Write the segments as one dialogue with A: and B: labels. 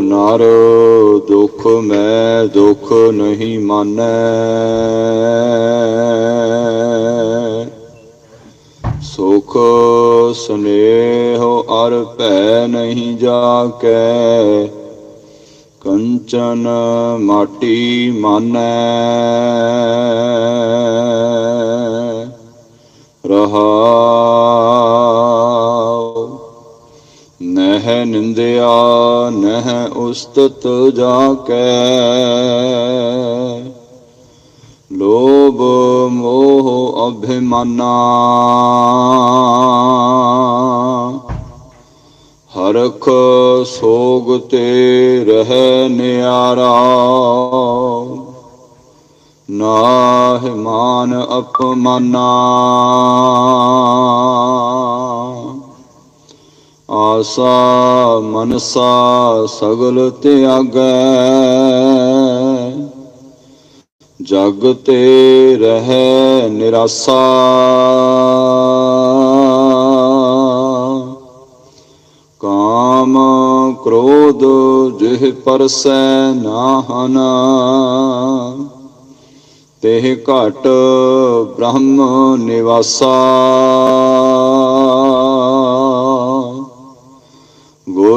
A: ਨਰ, ਦੁਖ ਮੈਂ ਦੁਖ ਨਹੀਂ ਮਾਨੈ। ਸੁਖ ਸਨੇਹ ਅਰ ਭੈ ਨਹੀਂ ਜਾਕੈ ਕੰਚਨ ਮਾਟੀ ਮਾਨੈ। ਨਹਿ ਨਿੰਦਿਆ, ਨਹਿ ਉਸਤਤ ਜਾ ਕੈ ਲੋਭ ਮੋਹ ਅਭਿਮਾਨਾ। ਹਰਖ ਸੋਗ ਤੇ ਰਹਿ ਨਿਆਰਾ। ਨਾਹਿ ਮਾਨ ਅਪਮਾਨਾ। ਆਸਾ ਮਨਸਾ, ਸਗਲ ਤਿਆਗੈ। ਜਗ ਤੇ ਰਹਿ ਨਿਰਾਸਾ। ਕਾਮ ਕ੍ਰੋਧ ਜਿਹ ਪਰਸੈ ਨਾਹਨ। ਤਿਹ ਘਟ ਬ੍ਰਹਮ ਨਿਵਾਸਾ।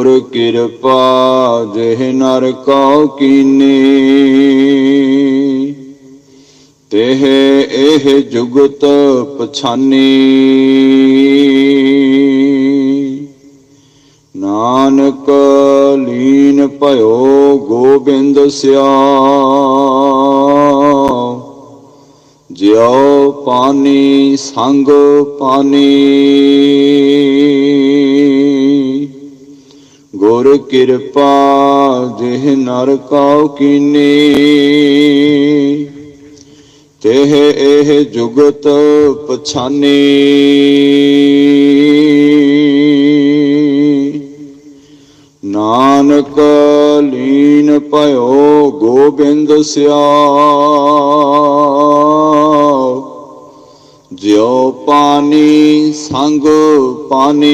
A: ਗੁਰ ਕਿਰਪਾ ਜਿਹ ਨਰ ਕਉ ਕੀਨੀ। ਤਿਹ ਇਹ ਜੁਗਤ ਪਛਾਨੀ। ਨਾਨਕ ਲੀਨ ਭਇਓ ਗੋਬਿੰਦ ਸਿਆ ਜਿਉ ਪਾਨੀ ਸੰਗ ਪਾਨੀ। ਕਿਰਪਾ ਜਿਹ ਨਰ ਕਉ ਕੀਨੀ। ਤਿਹ ਇਹ ਜੁਗਤ ਪਛਾਨੀ। ਨਾਨਕ ਲੀਨ ਭਇਓ ਗੋਬਿੰਦ ਸਿਆ ਜਿਉ ਪਾਣੀ ਸੰਗ ਪਾਣੀ।